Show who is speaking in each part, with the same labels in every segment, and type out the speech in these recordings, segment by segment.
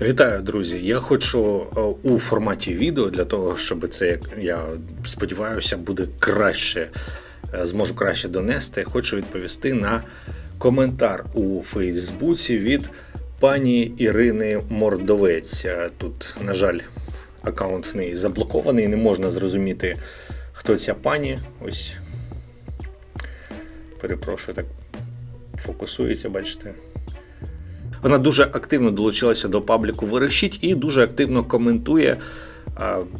Speaker 1: Вітаю, друзі! Я хочу е, у форматі відео для того, щоб це, як я сподіваюся, буде краще, е, зможу краще донести. Хочу відповісти на коментар у Фейсбуці від пані Ірини Мордовець. Е, Тут, на жаль, аккаунт в неї заблокований, не можна зрозуміти, хто ця пані. Ось перепрошую, так фокусується, бачите. Вона дуже активно долучилася до пабліку Верещить і дуже активно коментує,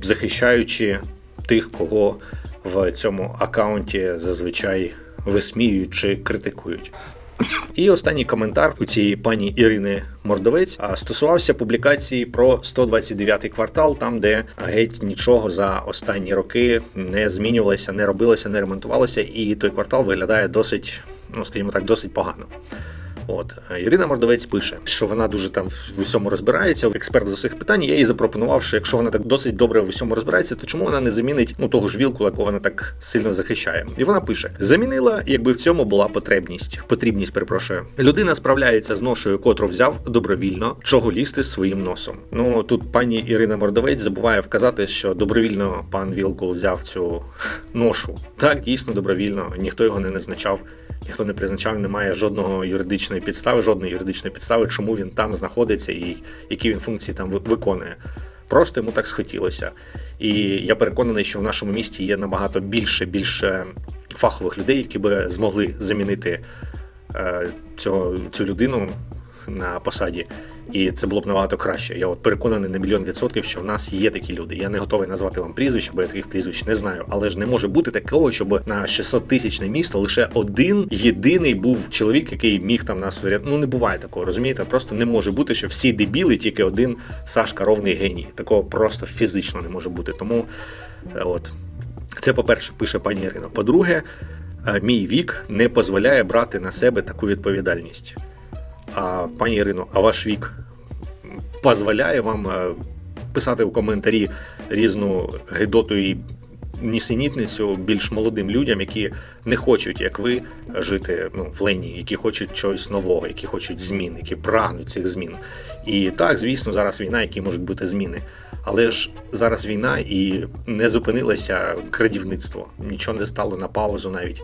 Speaker 1: захищаючи тих, кого в цьому аккаунті зазвичай висміюють чи критикують. І останній коментар у цієї пані Ірини Мордовець стосувався публікації про 129-й квартал, там де геть нічого за останні роки не змінювалося, не робилося, не ремонтувалося, і той квартал виглядає досить, ну скажімо так, досить погано. От Ірина Мордовець пише, що вона дуже там в усьому розбирається. Експерт з усіх питань. Я їй запропонував, що якщо вона так досить добре в усьому розбирається, то чому вона не замінить ну того ж вілку, якого вона так сильно захищає? І вона пише: замінила, якби в цьому була потребність. Потрібність, перепрошую. Людина справляється з ношою, котру взяв добровільно, чого лізти своїм носом. Ну тут пані Ірина Мордовець забуває вказати, що добровільно пан Вілкул взяв цю ношу. Так, дійсно добровільно, ніхто його не назначав. Ніхто не призначав, немає жодного юридичної підстави, жодної юридичної підстави, чому він там знаходиться і які він функції там ви- виконує. Просто йому так схотілося. І я переконаний, що в нашому місті є набагато більше, більше фахових людей, які би змогли замінити е, цього, цю людину на посаді. І це було б набагато краще. Я от переконаний на мільйон відсотків, що в нас є такі люди. Я не готовий назвати вам прізвища, бо я таких прізвищ не знаю. Але ж не може бути такого, щоб на 600 тисячне місто лише один єдиний був чоловік, який міг там нас врятувати. Ну не буває такого, розумієте? Просто не може бути, що всі дебіли, тільки один Сашка ровний геній. Такого просто фізично не може бути. Тому е, от це, по-перше, пише пані Ірина. По-друге, е, мій вік не дозволяє брати на себе таку відповідальність. А пані Ірино, а ваш вік дозволяє вам е, писати у коментарі різну гидоту і нісенітницю більш молодим людям, які не хочуть, як ви, жити ну, в лені, які хочуть чогось нового, які хочуть змін, які прагнуть цих змін. І так, звісно, зараз війна, які можуть бути зміни. Але ж зараз війна і не зупинилося крадівництво. Нічого не стало на паузу навіть.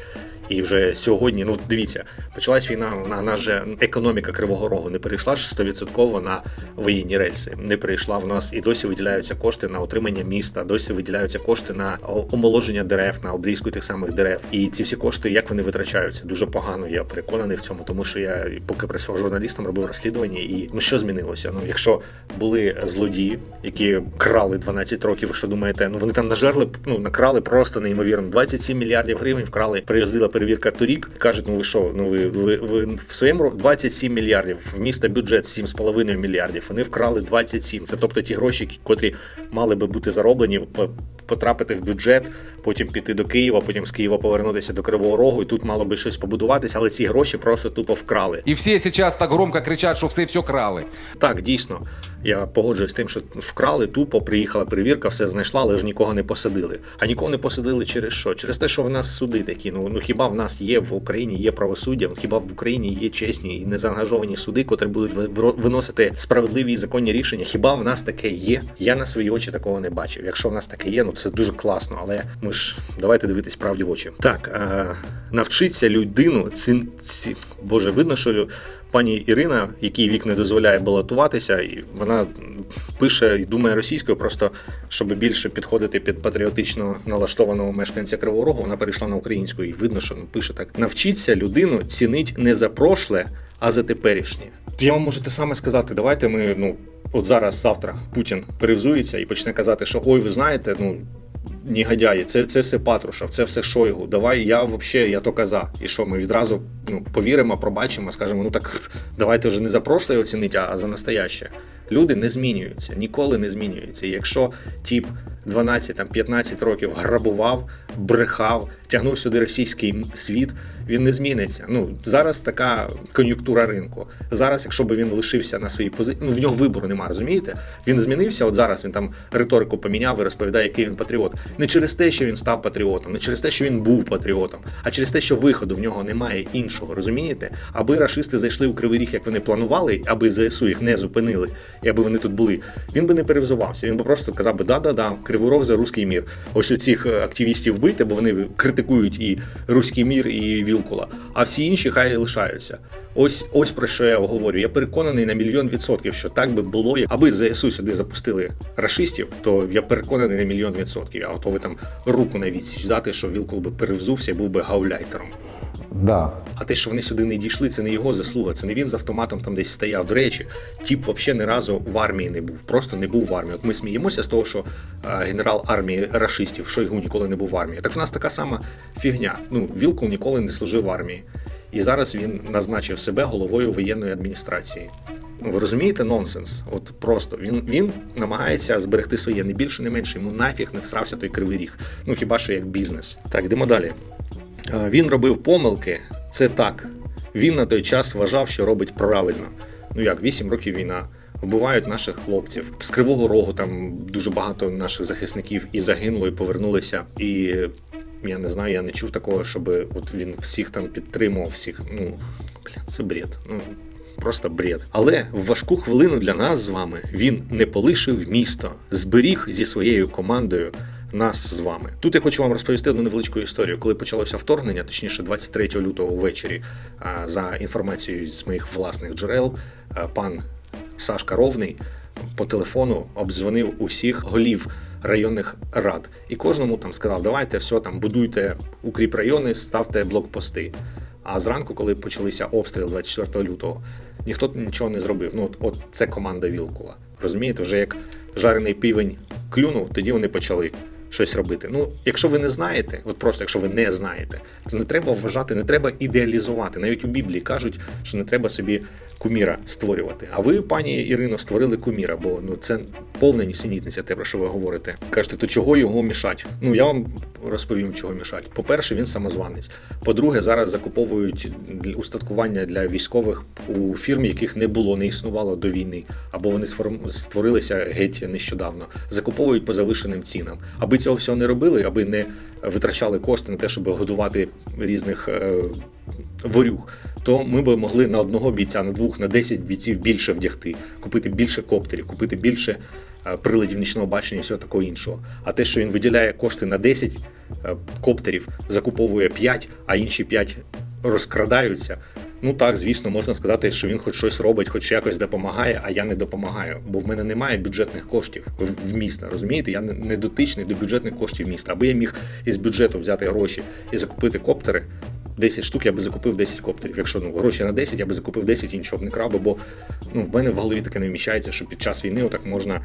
Speaker 1: І вже сьогодні, ну дивіться, почалась війна. На нас же економіка Кривого Рогу не перейшла ж 100% на воєнні рельси. Не перейшла в нас і досі виділяються кошти на утримання міста, досі виділяються кошти на о- омоложення дерев, на обрізку тих самих дерев. І ці всі кошти, як вони витрачаються, дуже погано. Я переконаний в цьому, тому що я поки працював журналістом, робив розслідування. І ну що змінилося? Ну, якщо були злодії, які крали 12 років, що думаєте, ну вони там нажерли, ну накрали просто неймовірно. 27 мільярдів гривень вкрали. Приїздила перевірка торік. Кажуть, ну ви що? Ну ви, ви, ви в своєму ро- 27 мільярдів. В міста бюджет 7,5 мільярдів. Вони вкрали 27. Це тобто ті гроші, котрі мали би бути зароблені, потрапити в бюджет, потім піти до Києва, потім з Києва повернутися до Кривого Рогу, і тут мало би щось побудуватися, але ці гроші просто тупо вкрали.
Speaker 2: И все сейчас так громко кричат, что все все крали.
Speaker 1: Так, дійсно, я погоджуюсь з тим, що вкрали тупо, приїхала перевірка, все знайшла, але ж нікого не посадили. А нікого не посадили через що? Через те, що в нас суди такі. Ну, ну хіба в нас є в Україні є правосуддя? Хіба в Україні є чесні і незаангажовані суди, котрі будуть ви- виносити справедливі і законні рішення? Хіба в нас таке є? Я на свої очі такого не бачив. Якщо в нас таке є, ну це дуже класно. Але ми ж давайте дивитись правді в очі. Так, е, навчиться людину ці, ці боже, видно, що пані Ірина, якій вік не дозволяє балотуватися, і вона пише і думає російською, просто щоб більше підходити під патріотично налаштованого мешканця Кривого Рогу, вона перейшла на українську. І видно, що ну, пише так: навчіться людину цінить не за прошле, а за теперішнє. Я вам можу те саме сказати. Давайте ми ну. От зараз, завтра, Путін перевзується і почне казати, що ой, ви знаєте, ну негодяї, це, це все Патрушев, це все Шойгу. Давай я взагалі, я то каза. І що ми відразу ну, повіримо, пробачимо, скажемо, ну так давайте вже не за прошле оцінити, а за настояще. Люди не змінюються, ніколи не змінюються. Якщо тіп 12, там 15 років грабував, брехав, тягнув сюди російський світ, він не зміниться. Ну зараз така кон'юнктура ринку. Зараз, якщо б він лишився на своїй позиції, ну в нього вибору немає, розумієте? Він змінився. От зараз він там риторику поміняв і розповідає, який він патріот. Не через те, що він став патріотом, не через те, що він був патріотом, а через те, що виходу в нього немає іншого. Розумієте? Аби рашисти зайшли у кривий ріг, як вони планували, аби ЗСУ їх не зупинили, і аби вони тут були, він би не перевзувався. Він би просто казав би да-да-да, кривий рог за руський мір. Ось у цих е, активістів бити, бо вони критикують і руський мір, і Вілкула. А всі інші хай лишаються. Ось ось про що я говорю. Я переконаний на мільйон відсотків, що так би було, аби ЗСУ сюди запустили рашистів, то я переконаний на мільйон відсотків. Я готовий там руку на відсіч дати, що Вілкул би перевзувся і був би гауляйтером.
Speaker 2: Да.
Speaker 1: А те, що вони сюди не дійшли, це не його заслуга. Це не він з автоматом там десь стояв. До речі, тіп взагалі ні разу в армії не був. Просто не був в армії. От ми сміємося з того, що е, генерал армії рашистів Шойгу ніколи не був в армії. Так в нас така сама фігня. Ну, Вілкул ніколи не служив в армії. І зараз він назначив себе головою воєнної адміністрації. Ну, ви розумієте нонсенс? От просто він, він намагається зберегти своє не більше, не менше. Йому нафіг не всрався той кривий ріг. Ну хіба що як бізнес. Так, йдемо далі. Е, Він робив помилки, це так. Він на той час вважав, що робить правильно. Ну як, 8 років війна. Вбивають наших хлопців. З Кривого Рогу там дуже багато наших захисників і загинуло, і повернулися. І я не знаю, я не чув такого, щоб от він всіх там підтримував, всіх. Ну, бля, це бред. Ну, просто бред. Але в важку хвилину для нас з вами він не полишив місто, зберіг зі своєю командою нас з вами. Тут я хочу вам розповісти одну невеличку історію. Коли почалося вторгнення, точніше 23 лютого ввечері, за інформацією з моїх власних джерел, пан Сашка Ровний по телефону обдзвонив усіх голів районних рад і кожному там сказав: давайте все там будуйте укріп райони, ставте блокпости. А зранку, коли почалися обстріли 24 лютого, ніхто нічого не зробив. Ну, от, от це команда Вілкула. Розумієте, вже як жарений півень клюнув, тоді вони почали щось робити. Ну, якщо ви не знаєте, от просто якщо ви не знаєте, то не треба вважати, не треба ідеалізувати. Навіть у Біблії кажуть, що не треба собі куміра створювати. А ви, пані Ірино, створили куміра, бо ну це повна нісенітниця, те, про що ви говорите. Кажете, то чого його мішать? Ну я вам розповім, чого мішать. По-перше, він самозванець. По-друге, зараз закуповують устаткування для військових у фірм, яких не було, не існувало до війни, або вони створилися геть нещодавно. Закуповують по завишеним цінам. Аби цього всього не робили, аби не витрачали кошти на те, щоб годувати різних. е, Ворюг, то ми б могли на одного бійця, на двох, на 10 бійців більше вдягти, купити більше коптерів, купити більше е, приладів нічного бачення і всього такого іншого. А те, що він виділяє кошти на 10 е, коптерів, закуповує 5, а інші 5 розкрадаються. Ну так, звісно, можна сказати, що він хоч щось робить, хоч якось допомагає, а я не допомагаю, бо в мене немає бюджетних коштів в, в міста. Розумієте, я не, дотичний до бюджетних коштів міста. Аби я міг із бюджету взяти гроші і закупити коптери. 10 штук я би закупив 10 коптерів. Якщо ну гроші на 10, я би закупив 10 і нічого не крав, бо ну в мене в голові таке не вміщається, що під час війни отак можна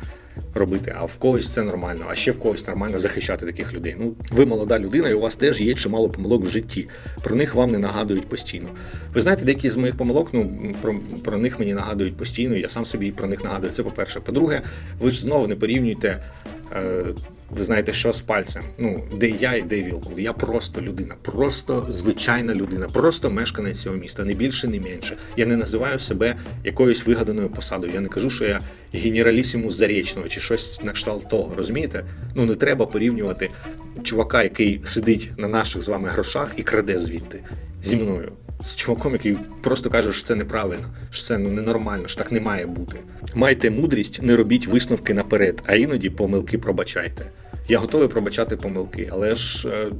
Speaker 1: робити. А в когось це нормально, а ще в когось нормально захищати таких людей. Ну, ви молода людина, і у вас теж є чимало помилок в житті. Про них вам не нагадують постійно. Ви знаєте, деякі з моїх помилок, ну про, про них мені нагадують постійно. Я сам собі про них нагадую. Це по-перше. По-друге, ви ж знову не порівнюєте. Е, ви знаєте, що з пальцем? Ну, де я і де Вілкул. Я просто людина, просто звичайна людина, просто мешканець цього міста, не більше, не менше. Я не називаю себе якоюсь вигаданою посадою. Я не кажу, що я генералісімус Зарічного чи щось на кшталт того. Розумієте? Ну не треба порівнювати чувака, який сидить на наших з вами грошах і краде звідти зі мною. З чуваком, який просто каже, що це неправильно, що це ну ненормально, що так не має бути. Майте мудрість, не робіть висновки наперед, а іноді помилки пробачайте. Я готовий пробачати помилки, але ж е,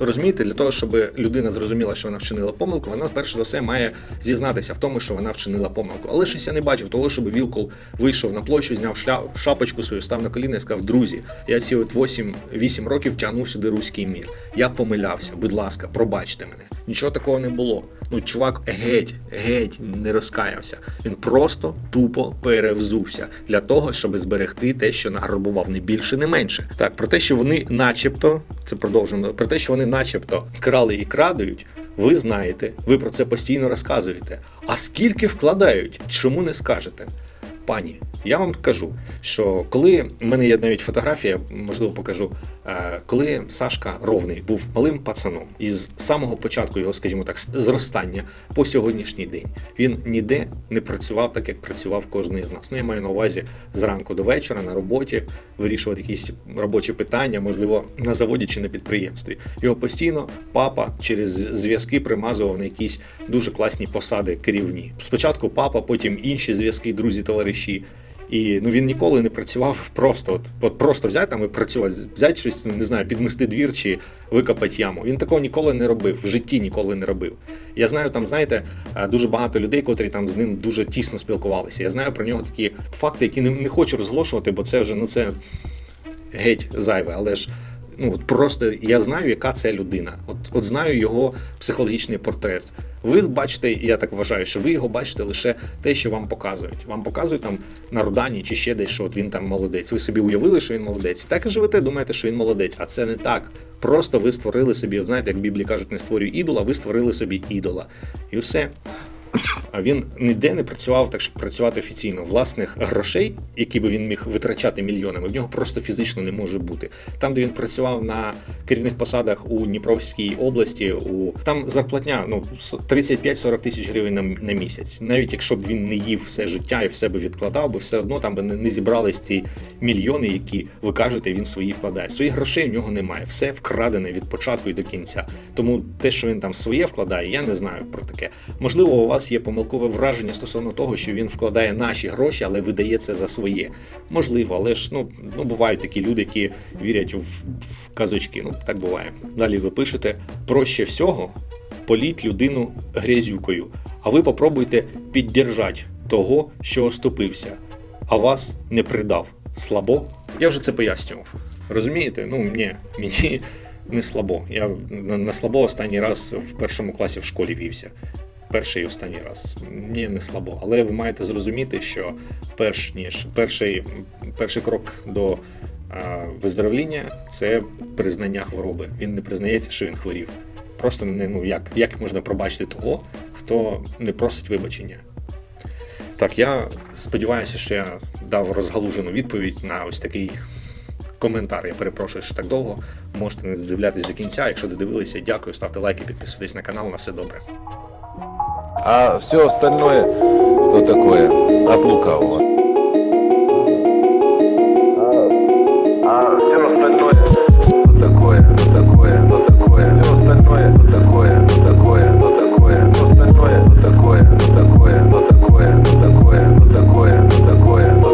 Speaker 1: розумієте, для того, щоб людина зрозуміла, що вона вчинила помилку, вона перш за все має зізнатися в тому, що вона вчинила помилку. Але щось я не бачив того, щоб Вілкол вийшов на площу, зняв шля... шапочку свою, став на коліна і сказав: Друзі, я ці от 8, 8 років тягнув сюди руський мір. Я помилявся, будь ласка, пробачте мене. Нічого такого не було. Ну, чувак геть, геть не розкаявся. Він просто тупо перевзувся для того, щоб зберегти те, що награбував, не більше, не менше. Так, про те, що вони, начебто, це продовжено, про те, що вони, начебто, крали і крадують, Ви знаєте, ви про це постійно розказуєте. А скільки вкладають? Чому не скажете? Пані, Я вам кажу, що коли в мене є навіть фотографія, можливо, покажу, е, коли Сашка Ровний був малим пацаном, і з самого початку його, скажімо так, зростання по сьогоднішній день він ніде не працював так, як працював кожен із нас. Ну я маю на увазі зранку до вечора на роботі вирішувати якісь робочі питання, можливо, на заводі чи на підприємстві. Його постійно папа через зв'язки примазував на якісь дуже класні посади керівні. Спочатку папа, потім інші зв'язки, друзі, товариші. І ну він ніколи не працював просто, от, от просто взяти там і працювати, взяти щось, не знаю, підмести двір чи викопати яму. Він такого ніколи не робив, в житті ніколи не робив. Я знаю, там, знаєте, е, дуже багато людей, котрі там з ним дуже тісно спілкувалися. Я знаю про нього такі факти, які не, не хочу розголошувати, бо це вже ну це геть зайве, але ж. Ну от просто я знаю, яка це людина. От, от знаю його психологічний портрет. Ви бачите, я так вважаю, що ви його бачите лише те, що вам показують. Вам показують там на Рудані чи ще десь, що от він там молодець. Ви собі уявили, що він молодець. Так і живете, думаєте, що він молодець. А це не так. Просто ви створили собі, знаєте, як в Біблії кажуть, не створюй ідола, ви створили собі ідола. І все. А він ніде не працював так, щоб працювати офіційно. Власних грошей, які би він міг витрачати мільйонами, в нього просто фізично не може бути. Там, де він працював на керівних посадах у Дніпровській області, у там зарплатня ну 35-40 тисяч гривень на, на місяць. Навіть якщо б він не їв все життя і в себе відкладав, би все одно там би не, не зібрались ті мільйони, які ви кажете, він свої вкладає. Своїх грошей в нього немає. Все вкрадене від початку і до кінця. Тому те, що він там своє вкладає, я не знаю про таке. Можливо, у вас є помилкове враження стосовно того, що він вкладає наші гроші, але видає це за своє. Можливо, але ж ну, ну бувають такі люди, які вірять в, в казочки. Ну так буває. Далі ви пишете проще всього політь людину грязюкою, а ви попробуйте піддержати того, що оступився, а вас не придав. Слабо? Я вже це пояснював. Розумієте? Ну ні, мені не слабо. Я на, на слабо останній раз в першому класі в школі вівся. Перший і останній раз. Ні, не слабо. Але ви маєте зрозуміти, що перш ніж перший, перший крок до е, виздоровління це признання хвороби. Він не признається, що він хворів. Просто не ну як, як можна пробачити того, хто не просить вибачення. Так, я сподіваюся, що я дав розгалужену відповідь на ось такий коментар. Я перепрошую, що так довго. Можете не додивлятись до кінця. Якщо додивилися, дякую, ставте лайки, підписуйтесь на канал. На все добре.
Speaker 3: А все остальное, то такое, от лукавого.